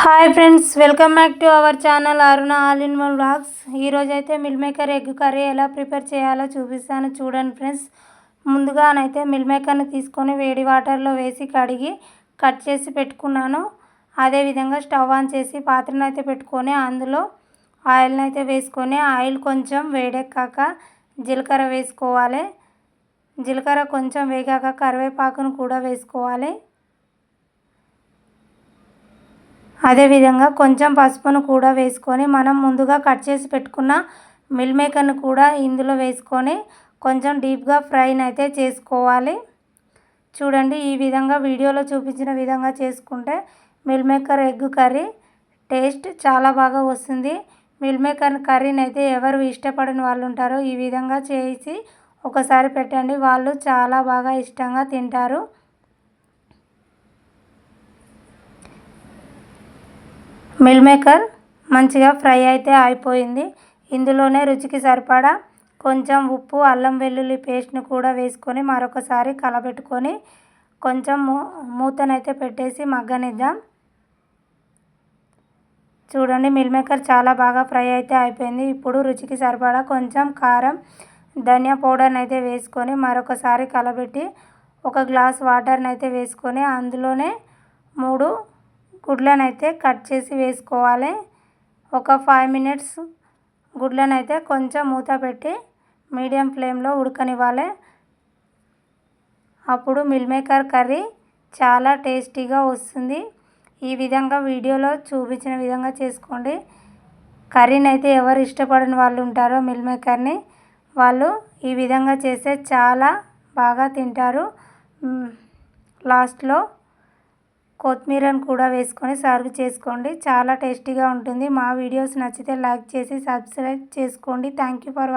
Hi friends welcome back to our channel Aruna all in one blogs ఈరోజు అయితే meal maker egg curry ఎలా prepare చేయాలో చూపిస్తాను చూడండి ఫ్రెండ్స్. ముందుగానైతే మిల్ మేకర్ని తీసుకొని వేడి వాటర్లో వేసి కడిగి కట్ చేసి పెట్టుకున్నాను. అదేవిధంగా స్టవ్ ఆన్ చేసి పాత్రను అయితే పెట్టుకొని అందులో ఆయిల్ని అయితే వేసుకొని ఆయిల్ కొంచెం వేడెక్కాక జీలకర్ర వేసుకోవాలి. జీలకర్ర కొంచెం వేగాక కరివేపాకును కూడా వేసుకోవాలి. అదేవిధంగా కొంచెం పసుపును కూడా వేసుకొని మనం ముందుగా కట్ చేసి పెట్టుకున్న మిల్ మేకర్ని కూడా ఇందులో వేసుకొని కొంచెం డీప్గా ఫ్రైని అయితే చేసుకోవాలి. చూడండి ఈ విధంగా వీడియోలో చూపించిన విధంగా చేసుకుంటే meal maker egg curry taste చాలా బాగా వస్తుంది. మిల్ మేకర్ కర్రీని అయితే ఎవరు ఇష్టపడని వాళ్ళు ఉంటారో ఈ విధంగా చేసి ఒకసారి పెట్టండి. వాళ్ళు చాలా బాగా ఇష్టంగా తింటారు. మిల్ మేకర్ మంచిగా ఫ్రై అయితే అయిపోయింది. ఇందులోనే రుచికి సరిపడా కొంచెం ఉప్పు అల్లం వెల్లుల్లి పేస్ట్ని కూడా వేసుకొని మరొకసారి కలబెట్టుకొని కొంచెం మూ మూతనైతే పెట్టేసి మగ్గనిద్దాం. చూడండి మిల్ మేకర్ చాలా బాగా ఫ్రై అయితే అయిపోయింది. ఇప్పుడు రుచికి సరిపడా కొంచెం కారం ధనియా పౌడర్ని అయితే వేసుకొని మరొకసారి కలబెట్టి ఒక గ్లాస్ వాటర్ని అయితే వేసుకొని అందులోనే మూడు గుడ్లను అయితే కట్ చేసి వేసుకోవాలి. ఒక ఫైవ్ మినిట్స్ గుడ్లను అయితే కొంచెం మూత పెట్టి మీడియం ఫ్లేమ్లో ఉడకనివ్వాలి. అప్పుడు మిల్ మేకర్ కర్రీ చాలా టేస్టీగా వస్తుంది. ఈ విధంగా వీడియోలో చూపించిన విధంగా చేసుకోండి. కర్రీని అయితే ఎవరు ఇష్టపడని వాళ్ళు ఉంటారో మిల్ మేకర్ని వాళ్ళు ఈ విధంగా చేస్తే చాలా బాగా తింటారు. లాస్ట్లో కొత్తిమీరను కూడా వేసుకొని సర్వ్ చేసుకోండి. చాలా టేస్టీగా ఉంటుంది. మా వీడియోస్ నచ్చితే లైక్ చేసి సబ్స్క్రైబ్ చేసుకోండి. Thank you for